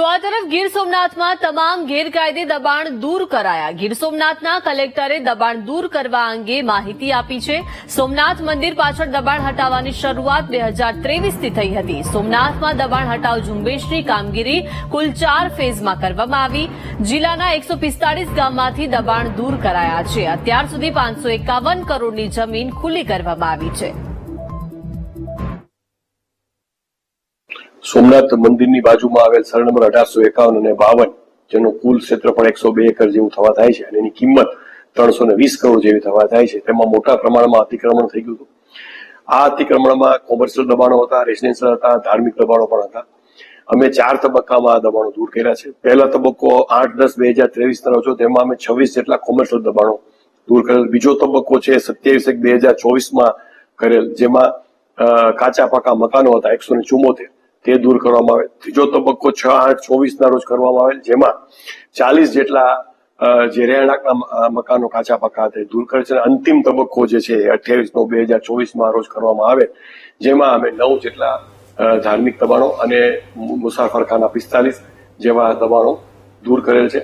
તો આ તરફ ગીર સોમનાથમાં તમામ ગેરકાયદે દબાણ દૂર કરાયા. ગીર સોમનાથના કલેક્ટરે દબાણ દૂર કરવા અંગે માહિતી આપી છે. સોમનાથ મંદિર પાછળ દબાણ હટાવવાની શરૂઆત બે હજાર ત્રેવીસથી થઈ હતી. સોમનાથમાં દબાણ હટાવ ઝુંબેશની કામગીરી કુલ ચાર ફેઝમાં કરવામાં આવી. જિલ્લાના એકસો પિસ્તાળીસ ગામમાંથી દબાણ દૂર કરાયા છે. અત્યાર સુધી પાંચસો એકાવન કરોડની જમીન ખુલ્લી કરવામાં આવી છે. સોમનાથ મંદિરની બાજુમાં આવેલ સર નંબર અઢારસો એકાવન અને બાવન, જેનું કુલ ક્ષેત્રફળ એકસો બે એકર જેવું થવા થાય છે અને એની કિંમત ત્રણસો ને વીસ કરોડ જેવી થવા થાય છે. તેમાં મોટા પ્રમાણમાં અતિક્રમણ થઈ ગયું હતું. આ અતિક્રમણમાં કોમર્શિયલ દબાણો હતા, રેસિડેન્શિયલ હતા, ધાર્મિક દબાણો પણ હતા. અમે ચાર તબક્કામાં આ દબાણો દૂર કર્યા છે. પહેલા તબક્કો આઠ દસ બે હજાર ત્રેવીસ તરફ છો. તેમાં અમે છવ્વીસ જેટલા કોમર્શિયલ દબાણો દૂર કરેલ. બીજો તબક્કો છે સત્યાવીસ એક બે હજાર ચોવીસમાં કરેલ, જેમાં કાચા પાકા મકાનો હતા, એકસો ને ચુમ્મોતેર તે દૂર કરવામાં આવે. ત્રીજો તબક્કો છ, આઠ ચોવીસ ના રોજ કરવામાં આવે જેમાં ચાલીસ જેટલા જે રહેણાંકના મકાનો કાચા પાકા તે દૂર કરે છે. અંતિમ તબક્કો જે છે અઠ્યાવીસ નો, બે હજાર ચોવીસમાં રોજ કરવામાં આવે, જેમાં અમે નવ જેટલા ધાર્મિક દબાણો અને મુસાફરખાના પિસ્તાલીસ જેવા દબાણો દૂર કરેલ છે.